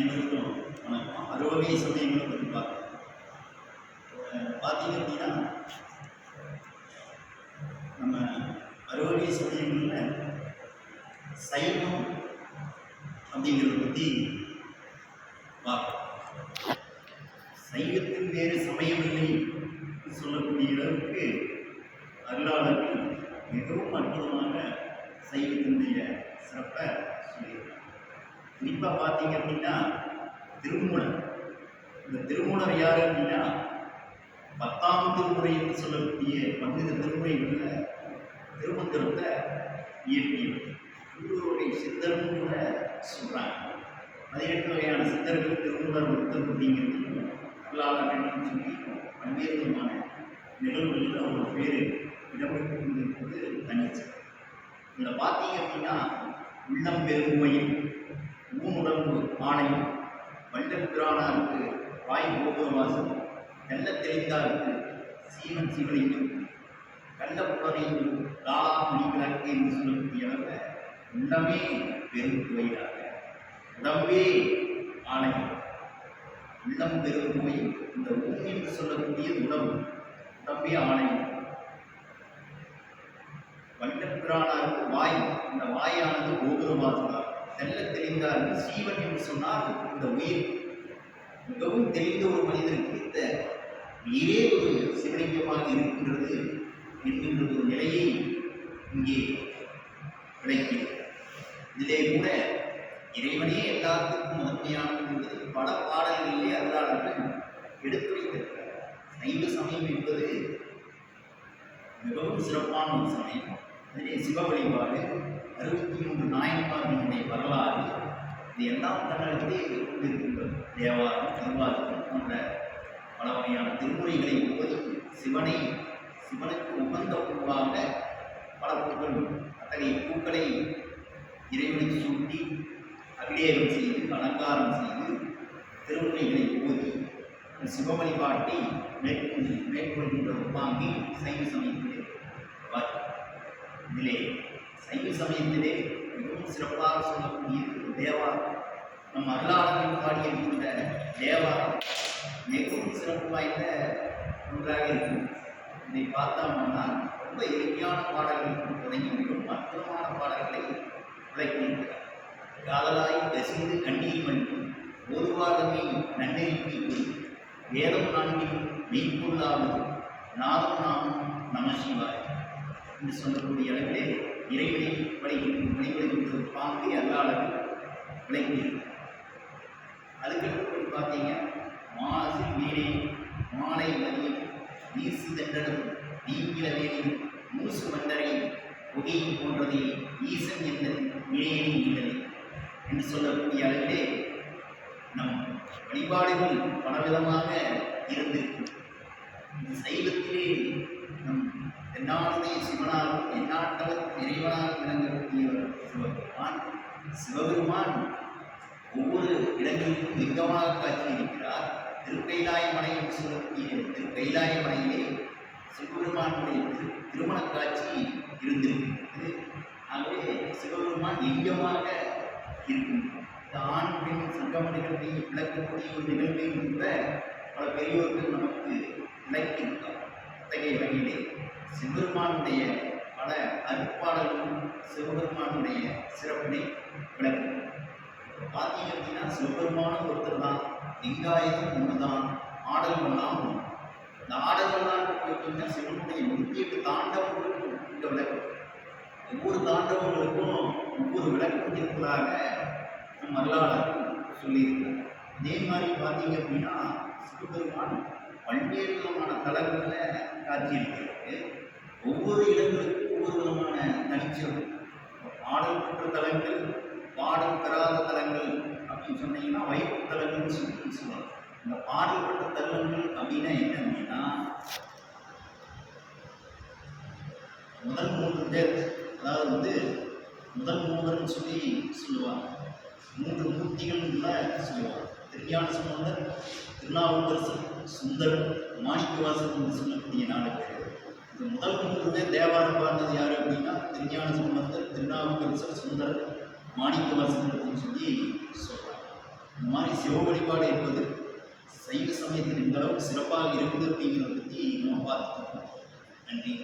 அனைவருக்கும் வணக்கம். அறுவகை சமயங்களை பற்றி பார்க்கலாம். பார்த்தீங்க அப்படின்னா நம்ம அறுவகை சமயங்களில் சைவம் அப்படிங்கிறத பற்றி பார்க்கலாம். சைவத்தின் வேறு சமயம் என்று சொல்லக்கூடிய அளவுக்கு அருளாளர்கள் மிகவும் அற்புதமாக சைவத்தினுடைய சிறப்பை சொல்லியிருக்காங்க குறிப்பாக பார்த்தீங்க அப்படின்னா திருமூலர். இந்த திருமூலர் யார் அப்படின்னா பத்தாம் திருமுறை என்று சொல்லக்கூடிய பன்னிரு திருமுறைகளில் திருமந்திரத்தை இயற்றியவர். இவருடைய சித்தரும் கூட சொல்கிறாங்க பதினெட்டு வகையான சித்தர்கள் திருமூலர் ஒருத்தர் அப்படிங்கிறது அருளாளர்கள் சொல்லி பல்வேறு விதமான நிகழ்வுகளில் அவங்க பேர் இடம்பெற்றிருந்திருப்பது தனிச்சு இதில் பார்த்தீங்க அப்படின்னா உள்ளம் பெருமையும் ஊனுடம்பு ஆணையும் வல்லப்பிரானாருக்கு வாய் கோபுரவாசம் நல்ல தெளிந்தாருக்கு சீவன் சிவனையும் கள்ளப்புலனையும் காலாமணி முடிக்கிறாக்கு என்று சொல்லக்கூடியவங்க உள்ளமே பெரும் கோயிலாக உடம்பே ஆணையம் உள்ளம் பெரும் கோயில் இந்த உண் என்று சொல்லக்கூடிய உடம்பு உடம்பே ஆணையம் வல்லப்பிரானாருக்கு வாய் இந்த வாயானது கோபுரவாசம் தெல்ல சீவன் என்று சொன்னால் இந்த உயிர். மிகவும் தெரிந்த ஒரு மனிதனுக்கு இந்த உயிரே ஒரு சிவலிங்கமாக இருக்கின்றது என்கின்ற ஒரு நிலையை இங்கே விளக்கி இதிலே கூட இறைவனே எல்லாத்துக்கும் முதன்மையானது என்பது பல பாடல்களிலே அருளாளர்கள் எடுத்துரைத்திருக்கிறார். சைவ சமயம் என்பது மிகவும் சிறப்பான ஒரு சமயம். அதிலே சிவ வழிபாடு அறுபத்தி மூன்று நாயன்மார்கள் இது எல்லாம் தன்னகத்தே கொண்டிருக்கின்றது தேவாரம் திருவாரூர் போன்ற பல வகையான திருமுறைகளை ஓதி சிவனை சிவனுக்கு உகந்த பூவாக பல பூக்கள் அத்தகைய பூக்களை இறைவனுக்கு சூட்டி அபிஷேகம் செய்து அலங்காரம் செய்து திருமுறைகளை ஓதி சிவ வழிபாட்டை மேற்கொண்டு மேற்கொள்கின்ற ஒரு சைவ சமயத்திலே இதிலே சைவ சமயத்திலே சிறப்பாக சொல்லக்கூடியது தேவாரம் நம் அருளாளர்கள் பாடியிருக்கின்ற தேவாரம் மிகவும் சிறப்பு வாய்ந்த ஒன்றாக இருக்கும். இதை பார்த்தோம்னா ரொம்ப எளிமையான பாடல்கள் தொடங்கி மிகவும் அற்புதமான பாடல்களை விளக்கியிருக்கிறார் காதலாய் தசிந்து கண்ணீர் மணி ஒருவாதமே நன்னெறிக்கு வேதம் நான்கிலும் மெய்ப்பொருளாவது நாதம் நாமும் நம சிவாய். என்று சொல்லக்கூடிய அளவிலே இறைவனை வழிகின்ற வழிபடுகின்ற ஒரு பாங்கை அல்லாளர் விளங்கியிருக்கிறார் அதுக்கடுத்து பார்த்தீங்க மாசு வீணை மாலை மதியம் வீசு தென்றலும் நீங்கில வேலையும் மூசு மண்டரையும் ஒடியும் போன்றதை ஈசன் என்பது இணையனி இல்லது என்று சொல்லக்கூடிய அளவிலே நம் வழிபாடுகள் பலவிதமாக இருந்திருக்கும். இந்த சைவத்திலே நம் தென்னாடுடைய சிவனாலும் எந்நாட்டவர் இறைவனாக விளங்கக்கூடியவர் சிவபெருமான் சிவபெருமான் ஒவ்வொரு இடங்களிலும் லிங்கமாக காட்சியளிக்கிறார் திருக்கைலாய மலை என்று சொல்லக்கூடிய திருக்கைலாய மலையிலே சிவபெருமானுடைய திரு திருமண காட்சி இருந்திருக்கிறது ஆகவே சிவபெருமான் லிங்கமாக இருக்கும். இந்த ஆண் பெண் சங்கம நிகழ்வை விளக்கக்கூடிய ஒரு நிகழ்வையும் கூட பல பெரியோர்கள் நமக்கு விளக்கியிருக்கார் அத்தகைய வகையிலே சிவபெருமானுடைய பல அருட்பாடல்களும் சிவபெருமானுடைய சிறப்பினை விளக்கும். பார்த்தீங்க அப்படின்னா சிவபெருமானும் ஒருத்தர் தான் லிங்காயதும் ஒன்று தான் ஒன்று இந்த ஆடல்கள்லாம் பார்த்தீங்கன்னா சிவனுடைய முக்கிய எட்டு தாண்டவங்களுக்கும் இந்த விளக்கம் ஒவ்வொரு தாண்டவங்களுக்கும் ஒவ்வொரு விளக்கம் இருப்பதாக நம் வரலாளர்கள் அதே மாதிரி பார்த்தீங்க அப்படின்னா சிவபெருமான் பல்வேறு விதமான தளங்களில் காட்சியளிக்கிறது ஒவ்வொரு இடங்களுக்கும் ஒவ்வொரு விதமான தனிச்சிறப்பு. பாடல் பெற்ற தலங்கள் பாடல் பெறாத தலங்கள் அப்படின்னு சொன்னீங்கன்னா வைப்பு தலங்கள்னு சொல்லி சொல்லுவாங்க. இந்த பாடல் பெற்ற தலங்கள் அப்படின்னா என்ன அப்படின்னா முதல் மூன்று பேர் அதாவது வந்து முதல் மூவர்னு சொல்லி சொல்லுவாங்க. மூன்று மூர்த்திகள் சொல்லுவாங்க. திருஞான சம்பந்தர் திருநாவுக்கரசர் சுந்தர் மாணிக்கவாசன் என்று சொல்லக்கூடிய நாலு பேர். இந்த முதல் மூன்று பேர் தேவாரம் பாடினது யார் அப்படின்னா திருஞான சம்பந்தர் திருநாவுக்கரசர் சுந்தர் மாணிக்கவாசன் அப்படின்னு சொல்லி சொல்கிறார் இந்த மாதிரி சிவ வழிபாடு என்பது சைவ சமயத்தில் இந்த அளவுக்கு சிறப்பாக இருக்குது அப்படிங்கிறத பற்றி நம்ம பார்த்துக்கோங்க நன்றி.